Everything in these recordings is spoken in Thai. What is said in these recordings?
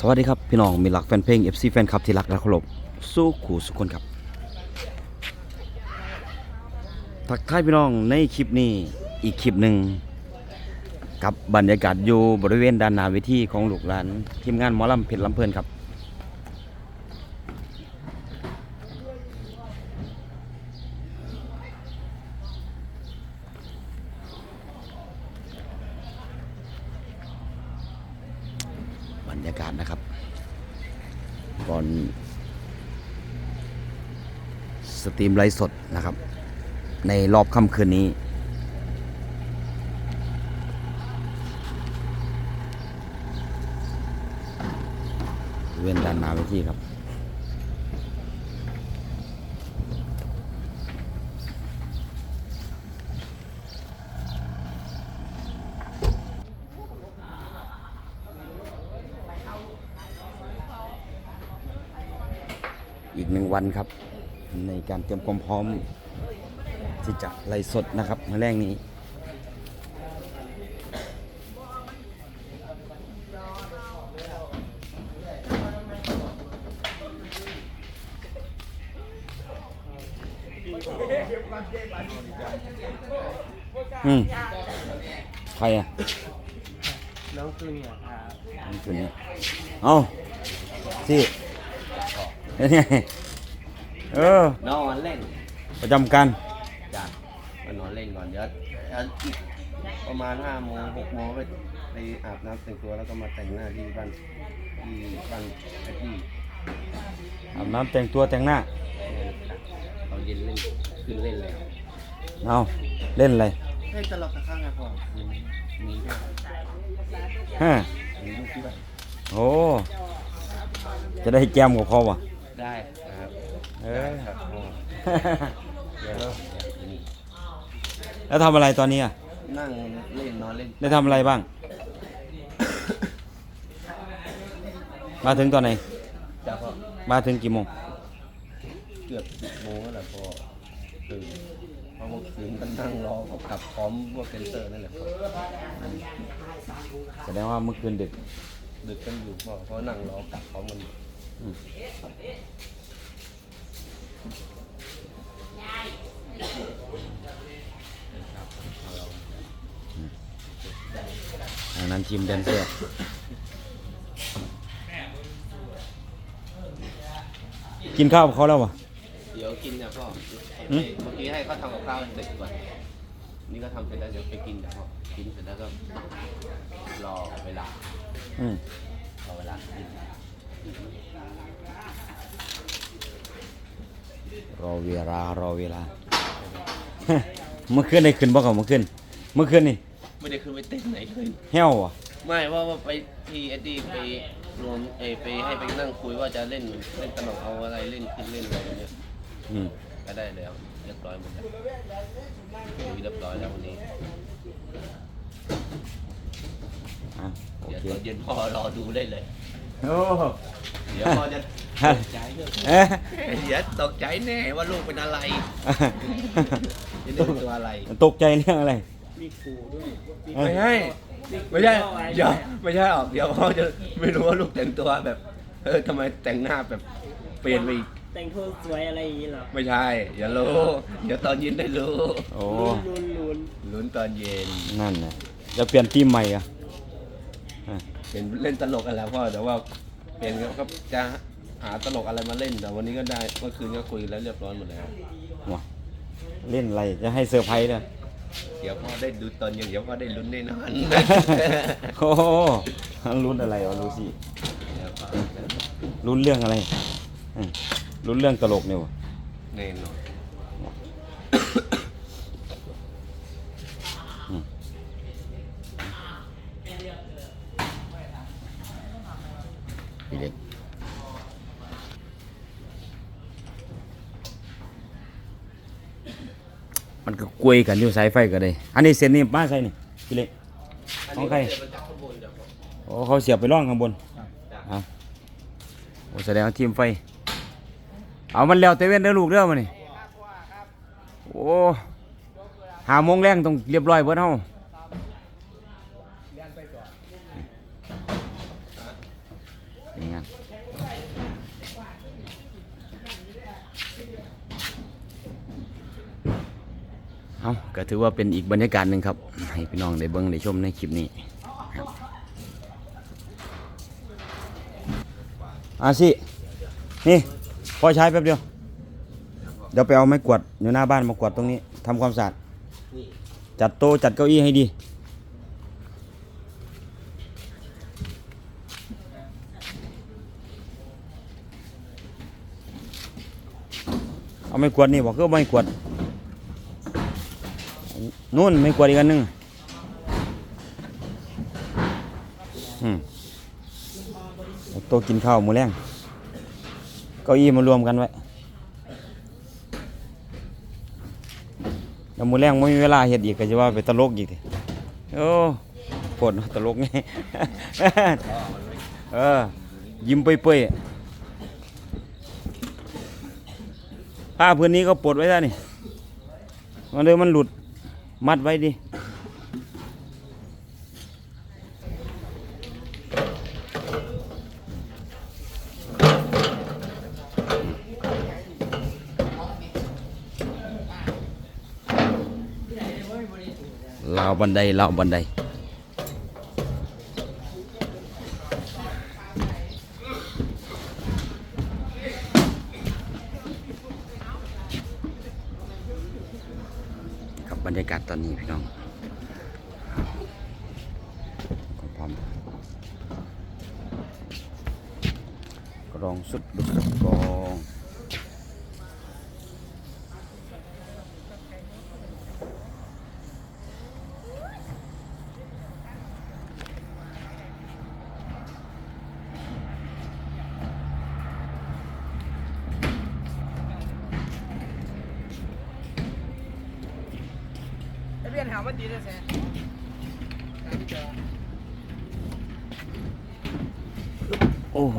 สวัสดีครับ พี่น้องมีหลักแฟนเพลง FC แฟนคลับที่รักและเคารพสู้ขู่สุคนครับ ทักทายพี่น้องในคลิปนี้อีกคลิปหนึ่งกับบรรยากาศอยู่บริเวณด้านหน้าเวทีของลูกหลานทีมงานหมอลำเพชรลำเพลินครับ รรยากาศนะครับ ก่อน สตรีมไลฟ์สดนะครับ ในรอบค่ำคืนนี้เว้นด้านหน้าเวทีครับ อีกหนึ่งวันครับ ในการเตรียมความพร้อมที่จะไล่สดนะครับมาแรงนี้อืมใครอะน้องจูเนียร์ครับนี่คนนี้เอาสิ เป็นไงเออ นอนเล่นประจำการจ้ะมานอนเล่นก่อนเดี๋ยวเดี๋ยวอีกประมาณห้าโมงหกโมงไปไปอาบน้ำแต่งตัวแล้วก็มาแต่งหน้าที่บ้านที่บ้านไอ้ที่อาบน้ำแต่งตัวแต่งหน้า เราเย็นเล่นขึ้นเล่นแล้วเอาเล่นอะไรเล่นตลกข้างๆครับพ่อมีมีด้วยฮะมีลูกด้วยโอ้ จะได้แจมกับเขาวะ ได้ครับเอได้อครับพ่อเดี๋ยวนี่แล้วทำอะไรตอนนี้อะนั่งเล่นนอนเล่น ได้ทำอะไรบ้าง มาถึงตอนไหน จ้ะพ่อมาถึงกี่โมง เกือบสิบโมงแล้วแหละพ่อตื่นเพราะเมื่อคืนก็นั่งรอเขากลับพร้อมพวกเซนเซอร์นั่นแหละพ่อแสดงว่าเมื่อคืนดึกดึกกันอยู่พ่อเพราะนั่งรอกลับพร้อมกันอยู่ ทางนั้นทีมแดนเซอร์กินข้าวกับเขาแล้ววะเดี๋ยวกินนะพ่ออืมเมื่อกี้ให้เขาทำกับข้าวให้เสร็จก่อนนี่ก็ทำเสร็จแล้วเดี๋ยวไปกินนะพ่อกินเสร็จแล้วก็รอเวลา อืมรอเวลากิน รอเวลารอเวลา เมื่อคืนได้ขึ้นบ่กับเมื่อคืนเมื่อคืนนี่ไม่ได้ขึ้นไปเต้นไหนเลยเหี้ยววะไม่ว่าว่าไปที่เอ็ดดี้ไปรวมเออไปให้ไปนั่งคุยว่าจะเล่นเล่นตลกเอาอะไรเล่นขึ้นเล่นอะไรอย่างเงี้ยอืมก็ได้แล้วเรียบร้อยหมดแล้วคุยเรียบร้อยแล้ววันนี้อะโอเดี๋ยวเค ตอนเย็นพ่อรอดูได้เลย โอ้เดี๋ยวพ่อจะตกใจเรื่องเอ๊ะเดี๋ยวตกใจแน่ว่าลูกเป็นอะไรจะเล่นเป็นตัวอะไรตกใจเรื่องอะไร มีครูด้วยไม่ใช่ไม่ใช่เดี๋ยวไม่ใช่หรอกเดี๋ยวพ่อจะไม่รู้ว่าลูกแต่งตัวแบบ เออทำไมแต่งหน้าแบบเปลี่ยนไปอีกแต่งตัวสวยอะไรอย่างนี้เหรอ ไม่ใช่ อย่ารู้เดี๋ยวตอนเย็นได้รู้โอ้ลุนลุนลุ้นตอนเย็นนั่นน่ะจะเปลี่ยนทีมใหม่อะอะเห็นเล่นตลกอะไรพ่อแต่ว่าเปลี่ยนก็จะหาตลกอะไรมาเล่น แต่วันนี้ก็ได้เมื่อคืนก็คุยแล้วเรียบร้อยหมดแล้ววะเล่นอะไรจะให้เซอร์ไพรส์เนี่ยเดี๋ยวพ่อได้ดูตอนเย็นเดี๋ยวพ่อได้ลุ้นแน่นอนโอ้โหลุ้นอะไรวะรู้สิเดี๋ยวพ่อลุ้นเรื่องอะไรอืมลุ้นเรื่องตลกเนี่ยวะ แน่นอน พี่เด็กมัน ก็กลวยกันอยู่สายไฟก็ได้ อันนี้เส้นนี้ป้าใส่นี่พี่เล็กของใครนนี้มันจากข้างบนเดี๋ยวพ่อโอ้เขาเสียบไปร่องข้างบนจ้ะเอาโอ้แสดงว่าทีมไฟ เอามันแล้วแต่เว้นเด้อลูกเด้อมานี่โอ้หาโมงแรงต้องเรียบร้อยเบิดเฮา ในงาน เอาก็ถือว่าเป็นอีกบรรยากาศหนึ่งครับ ให้พี่น้องได้เบิ่งได้ชมในคลิปนี้อาสินี่พอใช้แป๊บเดียว เดี๋ยวไปเอาไม้กวาดอยู่หน้าบ้านมากวาดตรงนี้ทำความสะอาดจัดโต๊ะจัดเก้าอี้ให้ดี เอาไม่กวาดนี่บอกก็ไม่กวาด นู่นไม่กวาดอีกอันหนึงอืมโต๊ะกินข้าวมูแรงเก้าอี้มารวมกันไว้แล้วมูแรงไม่มีเวลาเห็ดอีกก็จะว่าไปตลกอีกทีโอ้ปวดเนาะตลกไงเออ ยิ้มเปื่อยๆผ้าพื้นนี้ก็ปลดไว้ได้นี่มันเลยมันหลุด มัดไว้ดิ ลาวบันไดลาวบันได รรยากาศตอนนี้พี่น้องก็พร้อมกรองสุดดุก กรองโอ้โห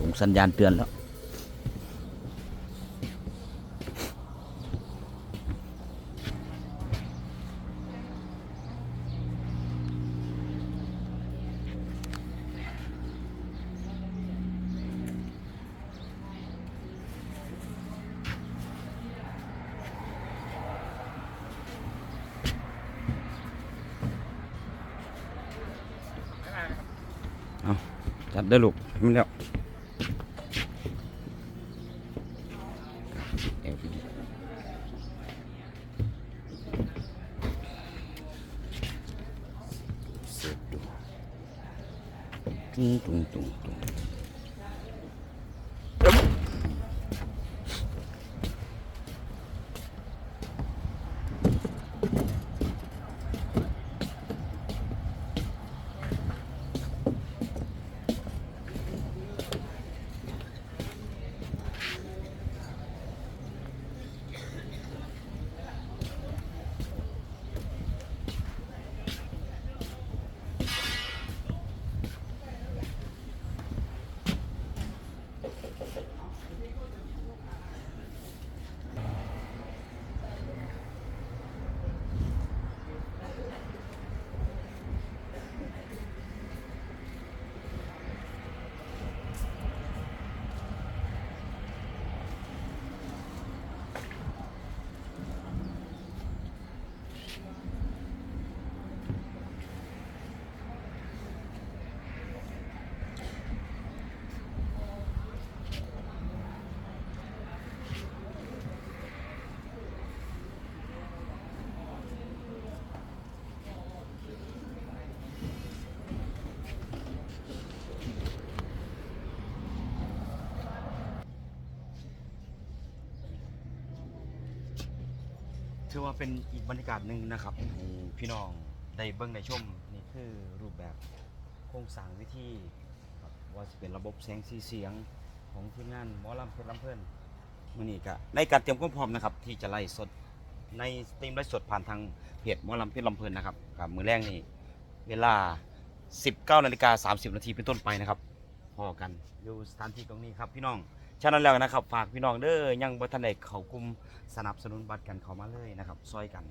ส่งสัญญาณเตือนแล้วเอาจัดได้ลูกให้มันแล้วเอวดีเสียบดู ตุ้งตุ้งตุ้งตุ้ อว่าเป็นอีกบรรยากาศหนึ่งนะครับให้พี่น้องได้เบิ่งได้ชมนี่คือรูปแบบโครงสร้างวิธีครับว่าจะเป็นระบบเสียงสีเสียงของทีมงานหมอลำเพชรลำเพลินมือนี้ก็ในการเตรียมความพร้อมนะครับ ที่จะไล่สดในสตรีมไลฟ์สดผ่านทางเพจหมอลำเพชรลำเพลินนะครับกับมือแรกนี่เวลา 19นาฬิกา30นาทีเป็นต้นไปนะครับพอกันอยู่สถานที่ตรงนี้ครับพี่น้อง ฉะนั้นแล้วนะครับฝากพี่น้องเด้อยังบ่ทันได้เขากลุ่มสนับสนุนบัตรกันเขามาเลยนะครับซอยกัน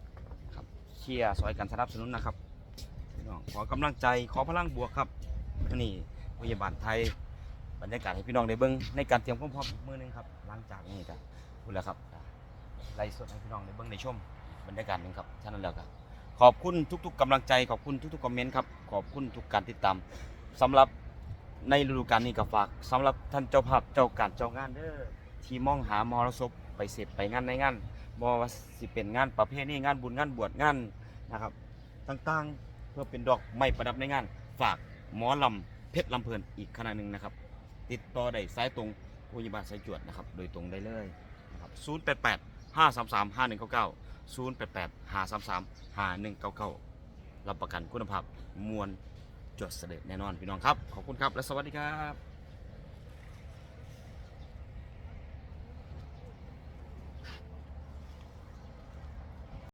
นะครับเชียร์ซอยกันสนับสนุนนะครับพี่น้องขอกำลังใจขอพลังบวกครับนี่พยาบาลไทยบรรยากาศให้พี่น้องได้เบิ่งในการเตรียมความพร้อมอีกมือหนึงครับหลังจากนี้ก็พูดแล้วครับไล่สดให้พี่น้องได้เบิ่งได้ชมบรรยากาศหนึงครับฉะนั้นแล้วก็ขอบคุณทุก ๆกำลังใจขอบคุณทุกๆคอมเมนต์ครับขอบคุณทุกการติดตามสำหรับ ในฤดูกาลนี้ก็ฝากสำหรับท่านเจ้าภาพเจ้าการเจ้างานเด้อที่มองหามรสพไปเสพไปงานในงานบ่ว่าสิเป็นงานประเภทนี้งานบุญงานบวชงานนะครับต่างๆเพื่อเป็นดอกไม้ประดับในงาน ฝากหมอลำเพชรลำเพลินอีกคณะหนึ่งนะครับ ติดต่อได้สายตรงโรงพยาบาลสายจวดนะครับโดยตรงได้เลยนะครับ088 533 5199 088 533 5199 รับประกันคุณภาพมวล จดเสด็จแน่นอนพี่น้องครับ ขอบคุณครับและสวัสดีครับ